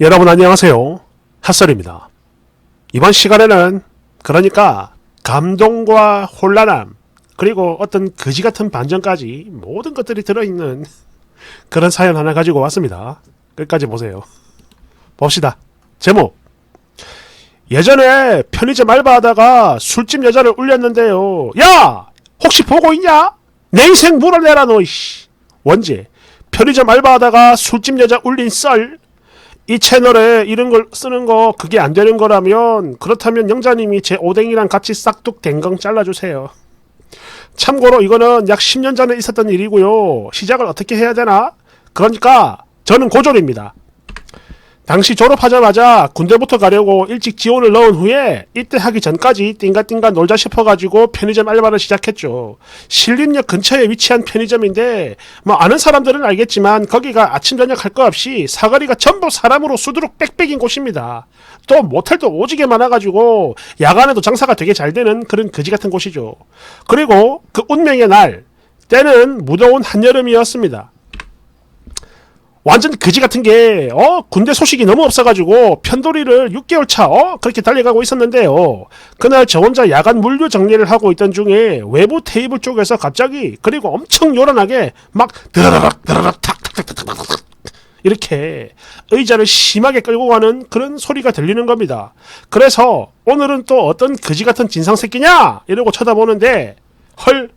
여러분 안녕하세요. 핫설입니다. 이번 시간에는 그러니까 감동과 혼란함 그리고 어떤 거지 같은 반전까지 모든 것들이 들어있는 그런 사연 하나 가지고 왔습니다. 끝까지 보세요. 봅시다. 제목 예전에 편의점 알바하다가 술집 여자를 울렸는데요. 야! 혹시 보고 있냐? 내 인생 물어내라 너. 원제 편의점 알바하다가 술집 여자 울린 썰. 이 채널에 이런 걸 쓰는 거 그게 안 되는 거라면 그렇다면 영자님이 제 오뎅이랑 같이 싹둑 댕강 잘라주세요. 참고로 이거는 약 10년 전에 있었던 일이고요. 시작을 어떻게 해야 되나? 그러니까 저는 고졸입니다. 당시 졸업하자마자 군대부터 가려고 일찍 지원을 넣은 후에 이때 하기 전까지 띵가띵가 놀자 싶어가지고 편의점 알바를 시작했죠. 신림역 근처에 위치한 편의점인데 뭐 아는 사람들은 알겠지만 거기가 아침 저녁 할 거 없이 사거리가 전부 사람으로 수두룩 빽빽인 곳입니다. 또 모텔도 오지게 많아가지고 야간에도 장사가 되게 잘 되는 그런 거지 같은 곳이죠. 그리고 그 운명의 날 때는 무더운 한여름이었습니다. 완전 그지 같은 게, 어, 군대 소식이 너무 없어가지고, 편도리를 6개월 차, 어, 그렇게 달려가고 있었는데요. 그날 저 혼자 야간 물류 정리를 하고 있던 중에, 외부 테이블 쪽에서 갑자기, 그리고 엄청 요란하게, 막, 드라락, 드라락, 탁 탁 탁 탁 탁 탁, 이렇게, 의자를 심하게 끌고 가는 그런 소리가 들리는 겁니다. 그래서, 오늘은 또 어떤 그지 같은 진상 새끼냐? 이러고 쳐다보는데, 헐,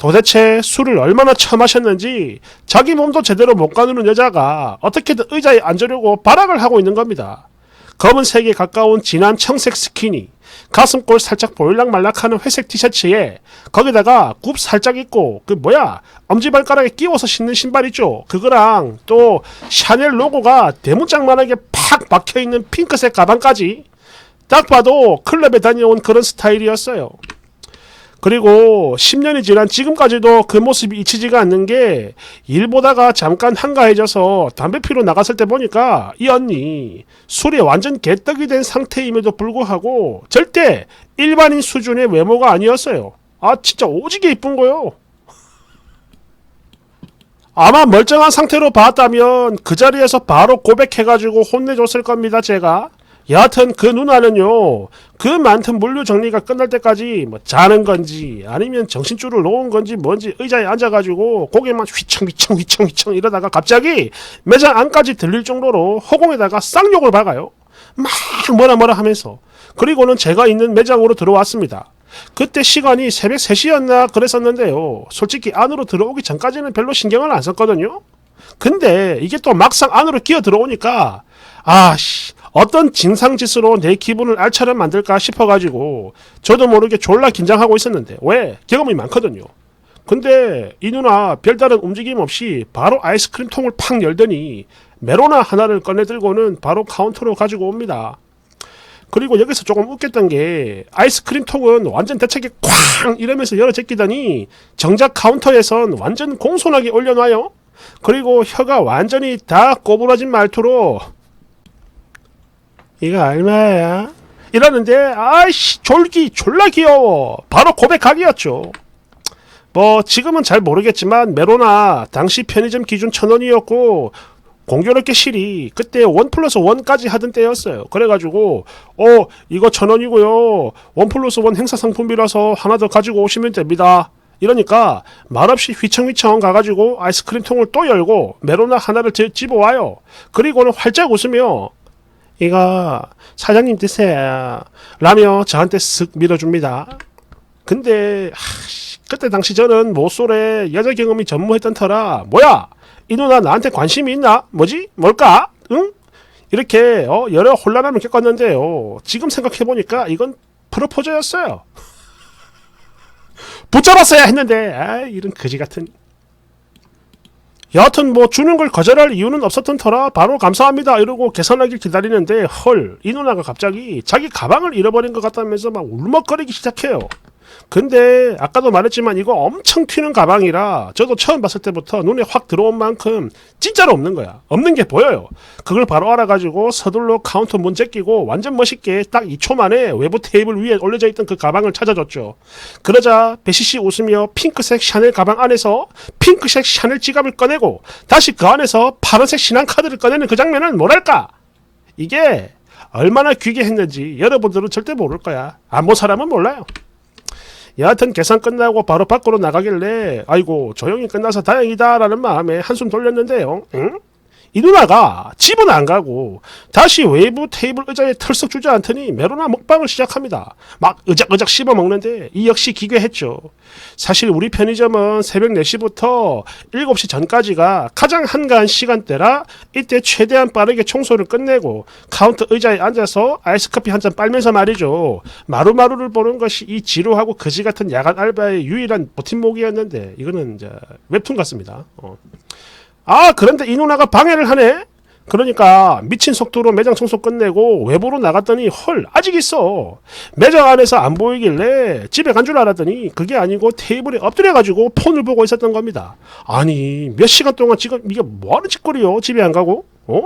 도대체 술을 얼마나 처마셨는지 자기 몸도 제대로 못 가누는 여자가 어떻게든 의자에 앉으려고 발악을 하고 있는 겁니다. 검은색에 가까운 진한 청색 스키니, 가슴골 살짝 보일락말락하는 회색 티셔츠에 거기다가 굽 살짝 있고 그 뭐야 엄지발가락에 끼워서 신는 신발 있죠. 그거랑 또 샤넬 로고가 대문짝만하게 팍 박혀있는 핑크색 가방까지 딱 봐도 클럽에 다녀온 그런 스타일이었어요. 그리고 10년이 지난 지금까지도 그 모습이 잊히지가 않는 게 일보다가 잠깐 한가해져서 담배 피러 나갔을 때 보니까 이 언니 술이 완전 개떡이 된 상태임에도 불구하고 절대 일반인 수준의 외모가 아니었어요. 아 진짜 오지게 이쁜 거요. 아마 멀쩡한 상태로 봤다면 그 자리에서 바로 고백해가지고 혼내줬을 겁니다 제가. 여하튼 그 누나는요 그 많던 물류 정리가 끝날 때까지 뭐 자는 건지 아니면 정신줄을 놓은 건지 뭔지 의자에 앉아가지고 고개만 휘청 휘청 휘청 휘청 이러다가 갑자기 매장 안까지 들릴 정도로 허공에다가 쌍욕을 박아요. 막 뭐라 뭐라 하면서. 그리고는 제가 있는 매장으로 들어왔습니다. 그때 시간이 새벽 3시였나 그랬었는데요. 솔직히 안으로 들어오기 전까지는 별로 신경을 안 썼거든요. 근데 이게 또 막상 안으로 기어 들어오니까 아씨 어떤 진상짓으로 내 기분을 알차려 만들까 싶어가지고 저도 모르게 졸라 긴장하고 있었는데 왜 경험이 많거든요. 근데 이 누나 별다른 움직임 없이 바로 아이스크림 통을 팍 열더니 메로나 하나를 꺼내 들고는 바로 카운터로 가지고 옵니다. 그리고 여기서 조금 웃겼던 게 아이스크림 통은 완전 대책에 쾅 이러면서 열어 제끼더니 정작 카운터에선 완전 공손하게 올려놔요. 그리고 혀가 완전히 다 꼬부라진 말투로 이거 얼마야? 이러는데 아이씨 졸기 졸라 귀여워. 바로 고백하기였죠. 뭐 지금은 잘 모르겠지만 메로나 당시 편의점 기준 천 원이었고 공교롭게 실이 그때 원 플러스 원까지 하던 때였어요. 그래가지고 어 이거 천 원이고요. 원 플러스 원 행사 상품이라서 하나 더 가지고 오시면 됩니다. 이러니까 말없이 휘청휘청 가가지고 아이스크림 통을 또 열고 메로나 하나를 제- 집어와요. 그리고는 활짝 웃으며 이거 사장님 드세요. 라며 저한테 쓱 밀어줍니다. 근데 하씨, 그때 당시 저는 모쏠에 여자 경험이 전무했던 터라 뭐야 이 누나 나한테 관심이 있나? 뭐지? 뭘까? 응? 이렇게 어, 여러 혼란함을 겪었는데요. 지금 생각해보니까 이건 프로포즈였어요. 붙잡았어야 했는데 아 이런 거지 같은 여하튼 뭐 주는 걸 거절할 이유는 없었던 터라 바로 감사합니다 이러고 계산하길 기다리는데 헐 이 누나가 갑자기 자기 가방을 잃어버린 것 같다면서 막 울먹거리기 시작해요 근데 아까도 말했지만 이거 엄청 튀는 가방이라 저도 처음 봤을 때부터 눈에 확 들어온 만큼 진짜로 없는 거야 없는 게 보여요 그걸 바로 알아가지고 서둘러 카운터 문 제 끼고 완전 멋있게 딱 2초 만에 외부 테이블 위에 올려져 있던 그 가방을 찾아줬죠 그러자 배시씨 웃으며 핑크색 샤넬 가방 안에서 핑크색 샤넬 지갑을 꺼내고 다시 그 안에서 파란색 신한 카드를 꺼내는 그 장면은 뭐랄까 이게 얼마나 귀계했는지 여러분들은 절대 모를 거야. 안본 사람은 몰라요. 여하튼 계산 끝나고 바로 밖으로 나가길래 아이고 조용히 끝나서 다행이다 라는 마음에 한숨 돌렸는데요. 응? 이 누나가 집은 안 가고 다시 외부 테이블 의자에 털썩 주저앉더니 메로나 먹방을 시작합니다. 막 의작의작 씹어 먹는데 이 역시 기괴했죠. 사실 우리 편의점은 새벽 4시부터 7시 전까지가 가장 한가한 시간대라 이때 최대한 빠르게 청소를 끝내고 카운터 의자에 앉아서 아이스커피 한 잔 빨면서 말이죠. 마루마루를 보는 것이 이 지루하고 거지 같은 야간 알바의 유일한 버팀목이었는데 이거는 이제 웹툰 같습니다. 어. 아 그런데 이 누나가 방해를 하네? 그러니까 미친 속도로 매장 청소 끝내고 외부로 나갔더니 헐 아직 있어. 매장 안에서 안 보이길래 집에 간 줄 알았더니 그게 아니고 테이블에 엎드려 가지고 폰을 보고 있었던 겁니다. 아니 몇 시간 동안 지금 이게 뭐하는 짓거리요? 집에 안 가고? 어?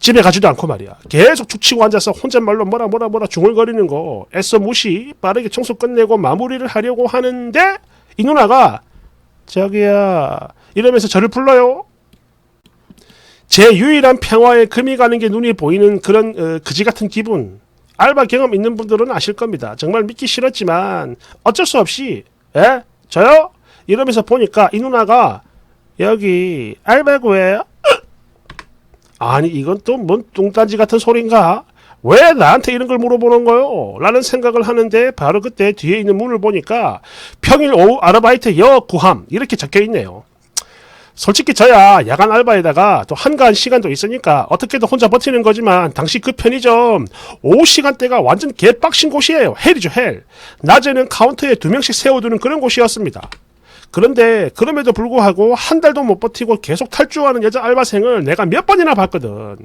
집에 가지도 않고 말이야. 계속 죽치고 앉아서 혼잣말로 뭐라 뭐라 뭐라 중얼거리는 거. 애써 무시 빠르게 청소 끝내고 마무리를 하려고 하는데 이 누나가 저기야 이러면서 저를 불러요. 제 유일한 평화에 금이 가는 게 눈이 보이는 그런 어, 그지 같은 기분. 알바 경험 있는 분들은 아실 겁니다. 정말 믿기 싫었지만 어쩔 수 없이 에 저요 이러면서 보니까 이 누나가 여기 알바 구해요. 아니 이건 또 뭔 뚱딴지 같은 소린가? 왜 나한테 이런 걸 물어보는 거요? 라는 생각을 하는데 바로 그때 뒤에 있는 문을 보니까 평일 오후 아르바이트 여 구함 이렇게 적혀 있네요. 솔직히 저야 야간 알바에다가 또 한가한 시간도 있으니까 어떻게든 혼자 버티는 거지만 당시 그 편의점 오후 시간대가 완전 개빡신 곳이에요. 헬이죠 헬. 낮에는 카운터에 두 명씩 세워두는 그런 곳이었습니다. 그런데 그럼에도 불구하고 한 달도 못 버티고 계속 탈주하는 여자 알바생을 내가 몇 번이나 봤거든.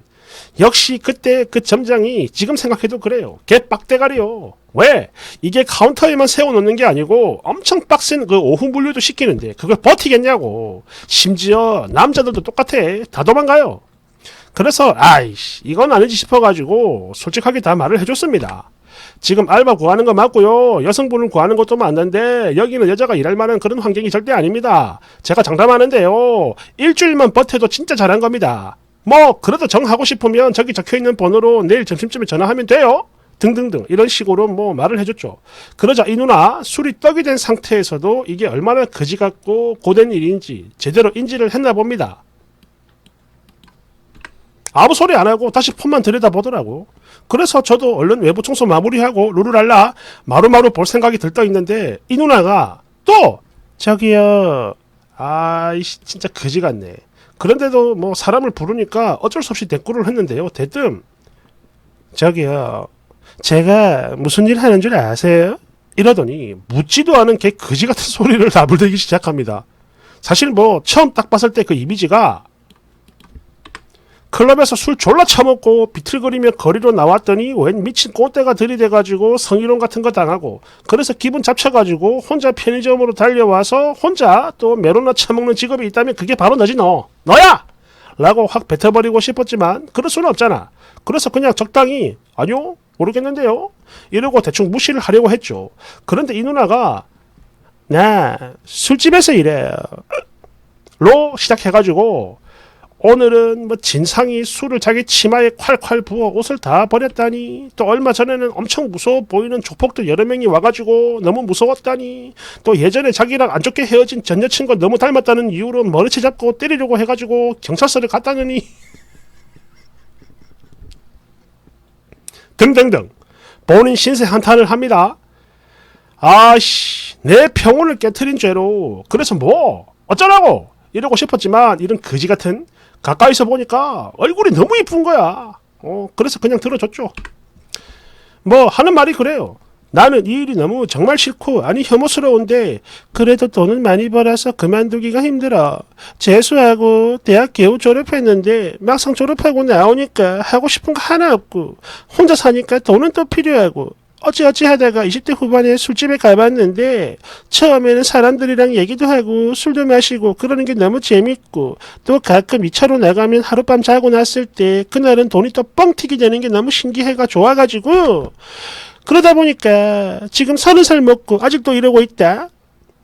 역시 그때 그 점장이 지금 생각해도 그래요. 개 빡대가리요. 왜? 이게 카운터에만 세워놓는 게 아니고 엄청 빡센 그 오후 물류도 시키는데 그걸 버티겠냐고. 심지어 남자들도 똑같아. 다 도망가요. 그래서 아이씨 이건 아니지 싶어가지고 솔직하게 다 말을 해줬습니다. 지금 알바 구하는 거 맞고요. 여성분을 구하는 것도 맞는데 여기는 여자가 일할 만한 그런 환경이 절대 아닙니다. 제가 장담하는데요. 일주일만 버텨도 진짜 잘한 겁니다. 뭐 그래도 정하고 싶으면 저기 적혀있는 번호로 내일 점심쯤에 전화하면 돼요. 등등등 이런 식으로 뭐 말을 해줬죠. 그러자 이 누나 술이 떡이 된 상태에서도 이게 얼마나 거지 같고 고된 일인지 제대로 인지를 했나 봅니다. 아무 소리 안 하고 다시 폰만 들여다보더라고. 그래서 저도 얼른 외부 청소 마무리하고 루루랄라 마루마루 볼 생각이 들떠 있는데 이 누나가 또 저기요 아이씨 진짜 거지 같네. 그런데도 뭐 사람을 부르니까 어쩔 수 없이 대꾸를 했는데요. 대뜸 저기요 제가 무슨 일 하는 줄 아세요? 이러더니 묻지도 않은 개 거지 같은 소리를 나불대기 시작합니다. 사실 뭐 처음 딱 봤을 때 그 이미지가 클럽에서 술 졸라 처먹고 비틀거리며 거리로 나왔더니 웬 미친 꼰대가 들이대가지고 성희롱 같은 거 당하고 그래서 기분 잡쳐가지고 혼자 편의점으로 달려와서 혼자 또 메로나 처먹는 직업이 있다면 그게 바로 너지 너. 너야! 라고 확 뱉어버리고 싶었지만 그럴 수는 없잖아. 그래서 그냥 적당히 아니요? 모르겠는데요? 이러고 대충 무시를 하려고 했죠. 그런데 이 누나가 나 술집에서 일해요. 로 시작해가지고 오늘은 뭐 진상이 술을 자기 치마에 콸콸 부어 옷을 다 버렸다니 또 얼마 전에는 엄청 무서워 보이는 조폭들 여러 명이 와가지고 너무 무서웠다니 또 예전에 자기랑 안 좋게 헤어진 전 여친과 너무 닮았다는 이유로 머리채 잡고 때리려고 해가지고 경찰서를 갔다느니. 등등등. 본인 신세 한탄을 합니다. 아씨 내 평온을 깨트린 죄로. 그래서 뭐? 어쩌라고? 이러고 싶었지만 이런 거지 같은 가까이서 보니까 얼굴이 너무 이쁜 거야. 어, 그래서 그냥 들어줬죠. 뭐 하는 말이 그래요. 나는 이 일이 너무 정말 싫고 아니 혐오스러운데 그래도 돈은 많이 벌어서 그만두기가 힘들어. 재수하고 대학 겨우 졸업했는데 막상 졸업하고 나오니까 하고 싶은 거 하나 없고 혼자 사니까 돈은 또 필요하고 어찌어찌 하다가 20대 후반에 술집에 가봤는데 처음에는 사람들이랑 얘기도 하고 술도 마시고 그러는 게 너무 재밌고 또 가끔 2차로 나가면 하룻밤 자고 났을 때 그날은 돈이 또 뻥튀기 되는 게 너무 신기해가 좋아가지고 그러다 보니까 지금 서른 살 먹고 아직도 이러고 있다.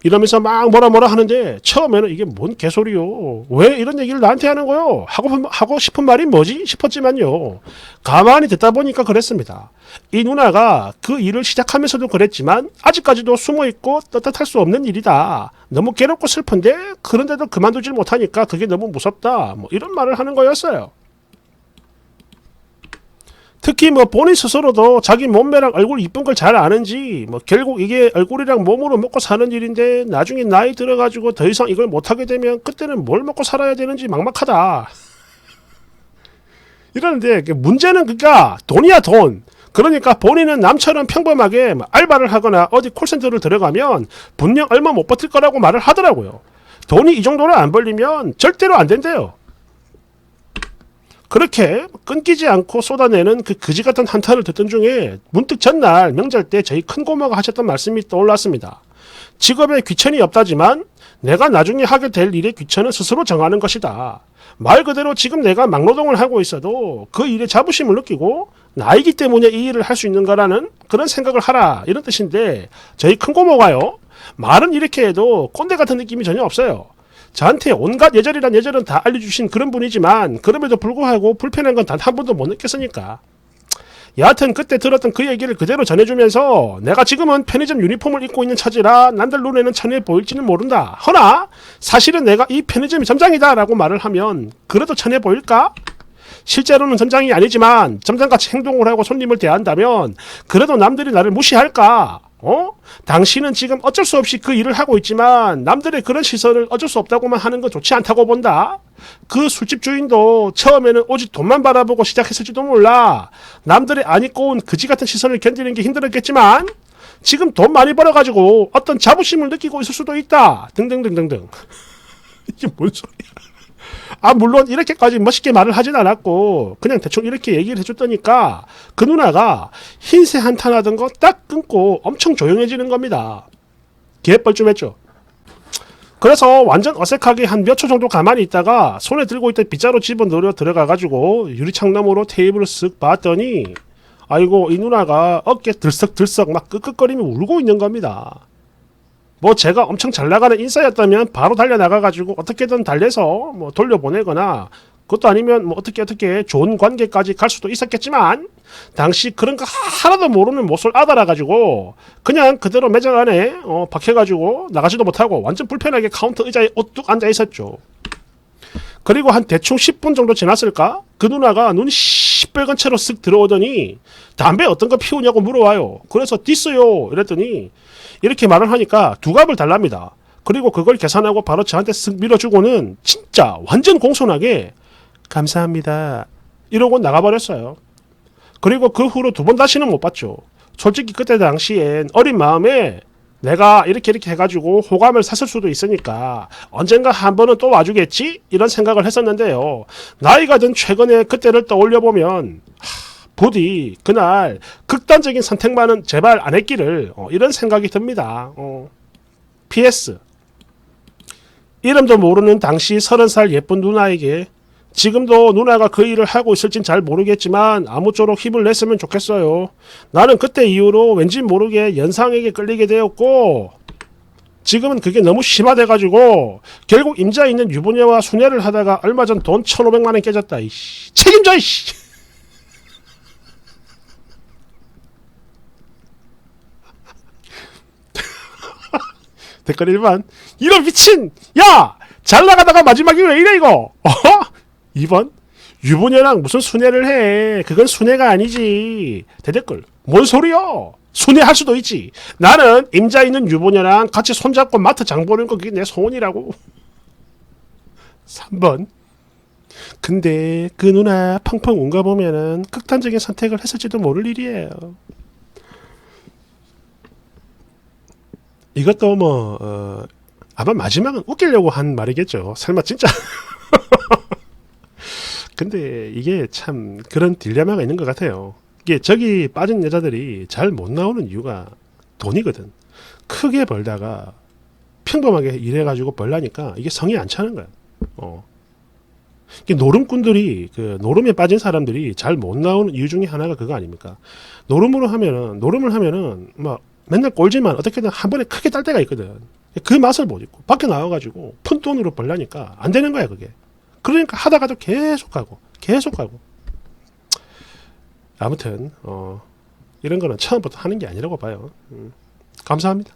이러면서 막 뭐라 뭐라 하는데 처음에는 이게 뭔 개소리요? 왜 이런 얘기를 나한테 하는 거요? 하고 하고 싶은 말이 뭐지 싶었지만요. 가만히 듣다 보니까 그랬습니다. 이 누나가 그 일을 시작하면서도 그랬지만 아직까지도 숨어 있고 떳떳할 수 없는 일이다. 너무 괴롭고 슬픈데 그런데도 그만두질 못하니까 그게 너무 무섭다. 뭐 이런 말을 하는 거였어요. 특히 뭐 본인 스스로도 자기 몸매랑 얼굴 이쁜 걸 잘 아는지 뭐 결국 이게 얼굴이랑 몸으로 먹고 사는 일인데 나중에 나이 들어가지고 더 이상 이걸 못하게 되면 그때는 뭘 먹고 살아야 되는지 막막하다. 이러는데 그 문제는 그니까 돈이야 돈. 그러니까 본인은 남처럼 평범하게 뭐 알바를 하거나 어디 콜센터를 들어가면 분명 얼마 못 버틸 거라고 말을 하더라고요. 돈이 이 정도로 안 벌리면 절대로 안 된대요. 그렇게 끊기지 않고 쏟아내는 그 그지 같은 한탄을 듣던 중에 문득 전날 명절 때 저희 큰 고모가 하셨던 말씀이 떠올랐습니다. 직업에 귀천이 없다지만 내가 나중에 하게 될 일의 귀천은 스스로 정하는 것이다. 말 그대로 지금 내가 막노동을 하고 있어도 그 일에 자부심을 느끼고 나이기 때문에 이 일을 할 수 있는 거라는 그런 생각을 하라 이런 뜻인데 저희 큰 고모가요 말은 이렇게 해도 꼰대 같은 느낌이 전혀 없어요. 저한테 온갖 예절이란 예절은 다 알려주신 그런 분이지만 그럼에도 불구하고 불편한 건 단 한 번도 못 느꼈으니까 여하튼 그때 들었던 그 얘기를 그대로 전해주면서 내가 지금은 편의점 유니폼을 입고 있는 처지라 남들 눈에는 천해 보일지는 모른다. 허나 사실은 내가 이 편의점이 점장이다 라고 말을 하면 그래도 천해 보일까? 실제로는 점장이 아니지만 점장같이 행동을 하고 손님을 대한다면 그래도 남들이 나를 무시할까? 어? 당신은 지금 어쩔 수 없이 그 일을 하고 있지만 남들의 그런 시선을 어쩔 수 없다고만 하는 건 좋지 않다고 본다. 그 술집 주인도 처음에는 오직 돈만 바라보고 시작했을지도 몰라. 남들의 안 입고 온 그지 같은 시선을 견디는 게 힘들었겠지만 지금 돈 많이 벌어가지고 어떤 자부심을 느끼고 있을 수도 있다. 등등등등등. 이게 뭔 소리야? 아 물론 이렇게까지 멋있게 말을 하진 않았고 그냥 대충 이렇게 얘기를 해줬더니까 그 누나가 흰새 한탄하던 거 딱 끊고 엄청 조용해지는 겁니다. 개뻘쭘했죠. 그래서 완전 어색하게 한 몇 초 정도 가만히 있다가 손에 들고 있던 빗자루 집어넣으려 들어가가지고 유리창 너머로 테이블을 쓱 봤더니 아이고 이 누나가 어깨 들썩들썩 막 끄끄거리며 울고 있는 겁니다. 뭐 제가 엄청 잘 나가는 인싸였다면 바로 달려 나가가지고 어떻게든 달래서 뭐 돌려보내거나 그것도 아니면 뭐 어떻게 어떻게 좋은 관계까지 갈 수도 있었겠지만 당시 그런 거 하나도 모르는 못을 알아가지고 그냥 그대로 매장 안에 어, 박혀가지고 나가지도 못하고 완전 불편하게 카운터 의자에 오뚝 앉아 있었죠. 그리고 한 대충 10분 정도 지났을까? 그 누나가 눈이 시뻘건 채로 쓱 들어오더니 담배 어떤 거 피우냐고 물어와요. 그래서 디스요 이랬더니 이렇게 말을 하니까 두 갑을 달랍니다. 그리고 그걸 계산하고 바로 저한테 쓱 밀어주고는 진짜 완전 공손하게 감사합니다. 이러고 나가버렸어요. 그리고 그 후로 두 번 다시는 못 봤죠. 솔직히 그때 당시엔 어린 마음에 내가 이렇게 이렇게 해가지고 호감을 샀을 수도 있으니까 언젠가 한 번은 또 와주겠지? 이런 생각을 했었는데요. 나이가 든 최근에 그때를 떠올려 보면 부디 그날 극단적인 선택만은 제발 안 했기를 어, 이런 생각이 듭니다. 어. PS 이름도 모르는 당시 서른 살 예쁜 누나에게 지금도 누나가 그 일을 하고 있을진 잘 모르겠지만 아무쪼록 힘을 냈으면 좋겠어요. 나는 그때 이후로 왠지 모르게 연상에게 끌리게 되었고 지금은 그게 너무 심화돼가지고 결국 임자 있는 유부녀와 순애를 하다가 얼마 전 돈 1,500만 원 깨졌다. 이씨. 책임져 이씨. 댓글 1번 이런 미친 야 잘 나가다가 마지막이 왜 이래 이거 어? 2번? 유부녀랑 무슨 순애를 해? 그건 순애가 아니지. 대댓글. 뭔 소리여? 순애할 수도 있지. 나는 임자 있는 유부녀랑 같이 손잡고 마트 장 보는 거 그게 내 소원이라고. 3번. 근데 그 누나 펑펑 운가 보면은 극단적인 선택을 했을지도 모를 일이에요. 이것도 뭐 어, 아마 마지막은 웃기려고 한 말이겠죠. 설마 진짜. 근데 이게 참 그런 딜레마가 있는 것 같아요. 이게 저기 빠진 여자들이 잘 못 나오는 이유가 돈이거든. 크게 벌다가 평범하게 일해가지고 벌라니까 이게 성이 안 차는 거야. 어. 이게 노름꾼들이 그 노름에 빠진 사람들이 잘 못 나오는 이유 중에 하나가 그거 아닙니까? 노름으로 하면은 노름을 하면은 막 맨날 꼴지만 어떻게든 한 번에 크게 딸 때가 있거든. 그 맛을 못 잊고 밖에 나와가지고 푼 돈으로 벌려니까 안 되는 거야 그게. 그러니까 하다가도 계속 하고 계속 하고. 아무튼 어, 이런 거는 처음부터 하는 게 아니라고 봐요. 음, 감사합니다.